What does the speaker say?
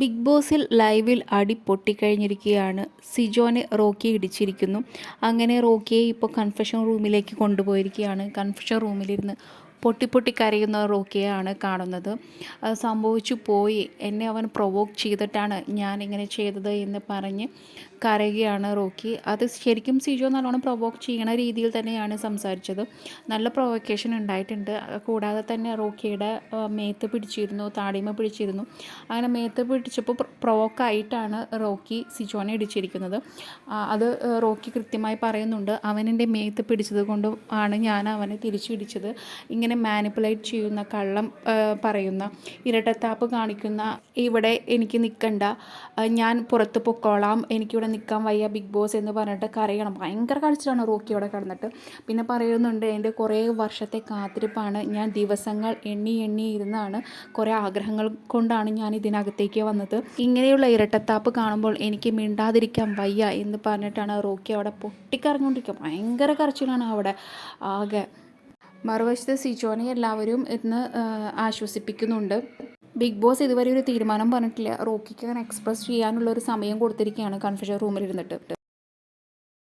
Big ബോസിൽ ലൈവിൽ അടി പൊട്ടിക്കഴിഞ്ഞിരിക്കുകയാണ്. സിജോനെ റോക്കി ഇടിച്ചിരിക്കുന്നു. അങ്ങനെ റോക്കിയെ ഇപ്പോൾ കൺഫഷൻ റൂമിലേക്ക് കൊണ്ടുപോയിരിക്കുകയാണ്. കൺഫഷൻ റൂമിലിരുന്ന് പൊട്ടി പൊട്ടി കരയുന്ന റോക്കിയാണ് കാണുന്നത് സംഭവിച്ചു പോയി. എന്നെ അവൻ പ്രൊവോക്ക് ചെയ്തിട്ടാണ് ഞാൻ ഇങ്ങനെ ചെയ്തത് എന്ന് പറഞ്ഞ് കരയുകയാണ് റോക്കി. അത് ശരിക്കും സിജോ നല്ലോണം പ്രൊവോക്ക് ചെയ്യണ രീതിയിൽ തന്നെയാണ് സംസാരിച്ചത്. നല്ല പ്രൊവോക്കേഷൻ ഉണ്ടായിട്ടുണ്ട്. കൂടാതെ തന്നെ റോക്കിയുടെ മേത്ത് പിടിച്ചിരുന്നു താടിമ പിടിച്ചിരുന്നു. അങ്ങനെ മേത്ത് പിടിച്ചപ്പോൾ പ്രൊവോക്കായിട്ടാണ് റോക്കി സിജോനെ ഇടിച്ചിരിക്കുന്നത്. അത് റോക്കി കൃത്യമായി പറയുന്നുണ്ട്. അവനെന്റെ മേത്ത് പിടിച്ചത് കൊണ്ട് ആണ് ഞാൻ അവനെ തിരിച്ചിടിച്ചത്. ഇങ്ങനെ മാനിപ്പുലേറ്റ് ചെയ്യുന്ന കള്ളം പറയുന്ന ഇരട്ടത്താപ്പ് കാണിക്കുന്ന ഇവിടെ എനിക്ക് നിൽക്കണ്ട ഞാൻ പുറത്ത് പൊക്കോളാം എനിക്കിവിടെ നിൽക്കാൻ വയ്യ ബിഗ് ബോസ് എന്ന് പറഞ്ഞിട്ട് കരയണം. ഭയങ്കര കളിച്ചിട്ടാണ് റോക്കി അവിടെ കിടന്നിട്ട്. പിന്നെ പറയുന്നുണ്ട് എന്റെ കുറേ വർഷത്തെ കാത്തിരിപ്പാണ്. ഞാൻ ദിവസങ്ങൾ എണ്ണി എണ്ണി ഇരുന്നാണ്. കുറേ ആഗ്രഹങ്ങൾ കൊണ്ടാണ് ഞാൻ ഇതിനകത്തേക്ക് വന്നത്. ഇങ്ങനെയുള്ള ഇരട്ടത്താപ്പ് കാണുമ്പോൾ എനിക്ക് മിണ്ടാതിരിക്കാൻ വയ്യ എന്ന് പറഞ്ഞിട്ടാണ് റോക്കി അവിടെ പൊട്ടിക്കറിഞ്ഞുകൊണ്ടിരിക്കുക ഭയങ്കര കരച്ചിലാണ് അവിടെ. ആകെ മറുവശത്ത് സിജോനെ എല്ലാവരും ഇന്ന് ആശ്വസിപ്പിക്കുന്നുണ്ട്. ബിഗ് ബോസ് ഇതുവരെ ഒരു തീരുമാനം പറഞ്ഞിട്ടില്ല. റോക്കിക്ക് അങ്ങനെ എക്സ്പ്രസ് ചെയ്യാനുള്ള ഒരു സമയം കൊടുത്തിരിക്കുകയാണ് കൺഫ്യൂഷൻ റൂമിൽ ഇരുന്നിട്ട്